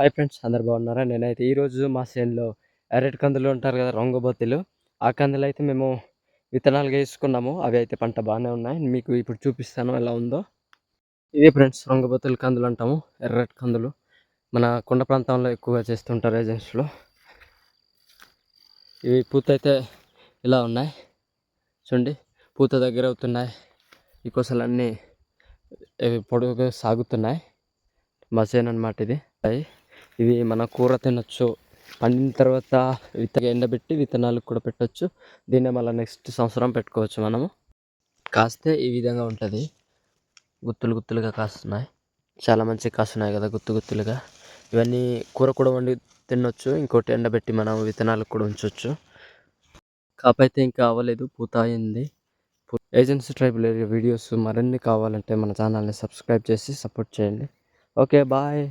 Hi friends అందరు బాగున్నారా? నేనైతే ఈరోజు మా చేనులో ఎర్రటి కందులు ఉంటారు కదా రొంగబొత్తులు ఆ కందులు అయితే మేము విత్తనాలుగా వేసుకున్నాము. అవి అయితే పంట బాగానే ఉన్నాయి. మీకు ఇప్పుడు చూపిస్తాను ఎలా ఉందో. ఇదే ఫ్రెండ్స్ రంగుబొత్తులు కందులు అంటాము. ఎర్రటి కందులు. మన కొండ ప్రాంతంలో ఎక్కువగా చేస్తుంటారు ఏజెన్సీలో ఇవి పూత అయితే ఇలా ఉన్నాయి. చూడండి పూత దగ్గర అవుతున్నాయి. ఈ కొసలన్నీ ఇవి పొడుగు సాగుతున్నాయి. మా అనమాట ఇది. అయి ఇవి మన కూర తినొచ్చు. పండిన తర్వాత విత్త ఎండబెట్టి విత్తనాలు కూడా పెట్టొచ్చు. దీన్నే మళ్ళీ నెక్స్ట్ సంవత్సరం పెట్టుకోవచ్చు మనము. కాస్తే ఈ విధంగా ఉంటుంది. గుత్తులు గుత్తులుగా కాస్తున్నాయి. చాలా మంచిగా కాస్తున్నాయి కదా గుత్తు గుత్తులుగా. ఇవన్నీ కూర కూడా వండి తినొచ్చు. ఇంకోటి ఎండబెట్టి మనం విత్తనాలు కూడా ఉంచవచ్చు కాపైతే ఇంకా అవ్వలేదు. పూత అయింది. ఏజెన్సీ ట్రైబుల్ ఏరియా వీడియోస్ మరిన్ని కావాలంటే మన ఛానల్ని సబ్స్క్రైబ్ చేసి సపోర్ట్ చేయండి. Okay bye.